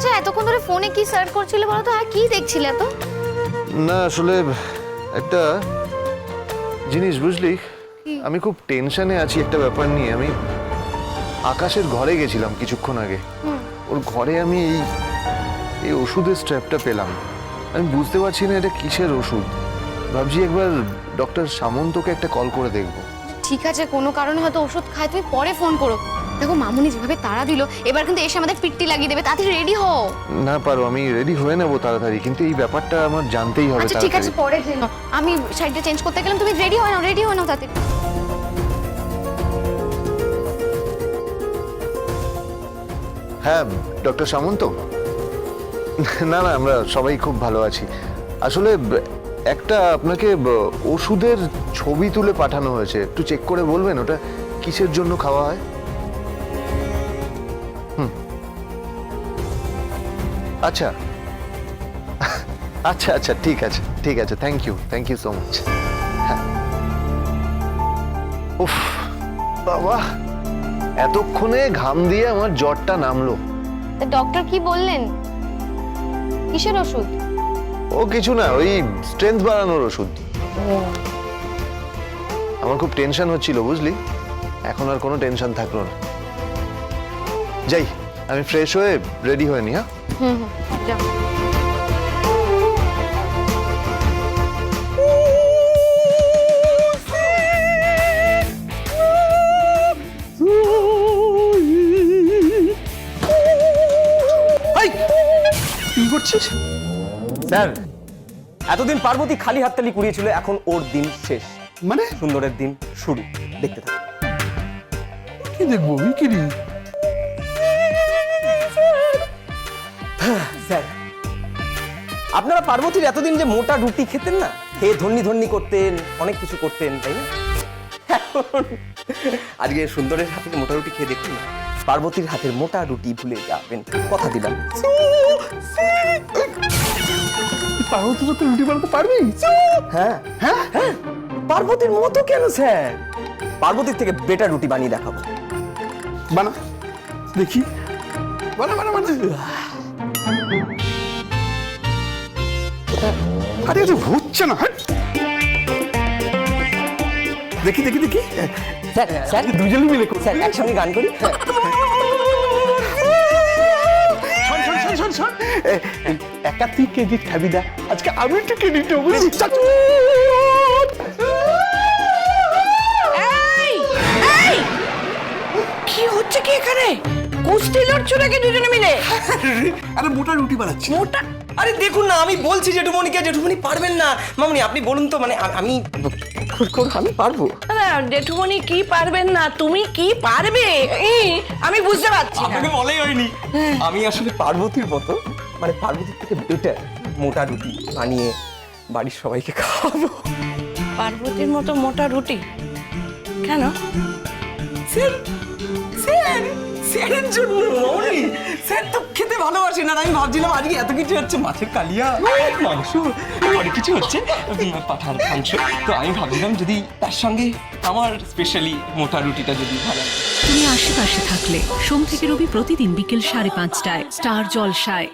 আচ্ছা এতক্ষণ ধরে ফোনে কি সার্চ করছিলে বলো তো? আর কি দেখছিলে তো না আসলে একটা জিনিস বুঝলি? আমি খুব টেনশনে আছি একটা ব্যাপার নিয়ে। আমি আকাশের ঘরে গেছিলাম কিছুক্ষণ আগে। ওর ঘরে আমি এই এই ওষুধের স্ট্র্যাপটা পেলাম। আমি বুঝতে পারছি না এটা কিসের ওষুধ। ভাবছি একবার ডক্টর সামন্তকে একটা কল করে দেখব। ঠিক আছে কোনো কারণে হয়তো ওষুধ খায় তুমি পরে ফোন করো। দেখো মামুনি যেভাবে তাড়া দিল এবার কিন্তু এসে আমাদের পিট্টি লাগিয়ে দেবে তাড়াতাড়ি রেডি হও। না পারো আমি রেডি হয়ে নেব তাড়াতাড়ি কিন্তু এই ব্যাপারটা আমার জানতেই হবে আচ্ছা ঠিক আছে পরে জেনো আমি সাইডটা চেঞ্জ করতে গেলাম তুমি রেডি হয়ে না রেডি হয়ে না তাড়াতাড়ি হ্যাঁ ডক্টর সামন্ত? না না আমরা সবাই খুব ভালো আছি। আসলে একটা আপনাকে ওষুধের ছবি তুলে পাঠানো হয়েছে একটু চেক করে বলবেন ওটা কিসের জন্য খাওয়া হয়? আচ্ছা। আচ্ছা আচ্ছা ঠিক আছে ঠিক আছে thank you thank you so much উফ বাবা এতক্ষণে ঘাম দিয়ে আমার জ্বরটা নামলো। ডক্টর কি বললেন? কিসের ওষুধ? ও কিছু না ওই স্ট্রেংথ বাড়ানোর ওষুধ। আমার খুব টেনশন হচ্ছিল বুঝলি? এখন আর কোনো টেনশন থাকল না। যাই আমি ফ্রেশ হয়ে রেডি হয়ে নি হ্যাঁ? হুম হুম যাও করছিস? স্যার এতদিন পার্বতী খালি হাততালি কুড়িয়েছিল এখন ওর দিন শেষ। মানে? সুন্দরের দিন শুরু। দেখতে থাকুন কি দেখব বিকিরি আপনারা পার্বতীর এতদিন যে মোটা রুটি খেতেন না খেয়ে ধন্যি ধন্যি করতেন অনেক কিছু করতেন তাই না? আজকে সুন্দরের হাতে মোটা রুটি খেয়ে দেখুন না পার্বতীর হাতের মোটা রুটি ভুলে যাবেন কথা দিলাম। পার্বতী তো রুটি বানাতে পারবি? হ্যাঁ হ্যাঁ হ্যাঁ। পার্বতীর মতো কেন স্যার? পার্বতীর থেকে বেটার রুটি বানিয়ে দেখাবো। বানা দেখি। বানা বানা বানা। আরে এটা হচ্ছে না হাট। দেখি দেখি দেখি। Sir sir. দুজনে মিলে। স্যার একসঙ্গে গান করি। এই একা তুই ক্রেডিট খাবি না? আজকে আমি একটু ক্রেডিট নেব বুঝলি চাচু এই এই! কি হচ্ছে কি এখানে? কুস্তি লড়ছো নাকি দুজনে মিলে? আরে মোটা রুটি বানাচ্ছি। মোটা আরে দেখুন না আমি বলছি জেঠুমনিকে জেঠুমনি পারবেন না। মামনি আপনি বলুন তো মানে আমি আমি পারব। না, জেঠুমনি কি পারবেন না? তুমি কি পারবে? এই, আমি বুঝতে পারছি না। আপনাকে বলাই হয়নি। আমি আসলে পার্বতীর মতো মানে পার্বতীর থেকে বেটার মোটা রুটি বানিয়ে বাড়ির সবাইকে খাওয়াবো। পার্বতীর মতো মোটা রুটি? কেন? স্যারের জন্য মনি স্যার তো খেতে ভালোবাসে না আমি ভাবছিলাম আজকে এত কিছু হচ্ছে, মাছের কালিয়া মাংস অনেক কিছু হচ্ছে পাঠার মাংস। তো আমি ভাবছিলাম যদি তার সঙ্গে আমার স্পেশালি মোটা রুটিটা যদি ভালো তুমি আশেপাশে থাকলে, সোম থেকে রবি প্রতিদিন বিকেল সাড়ে পাঁচটায়, স্টার জলসায়।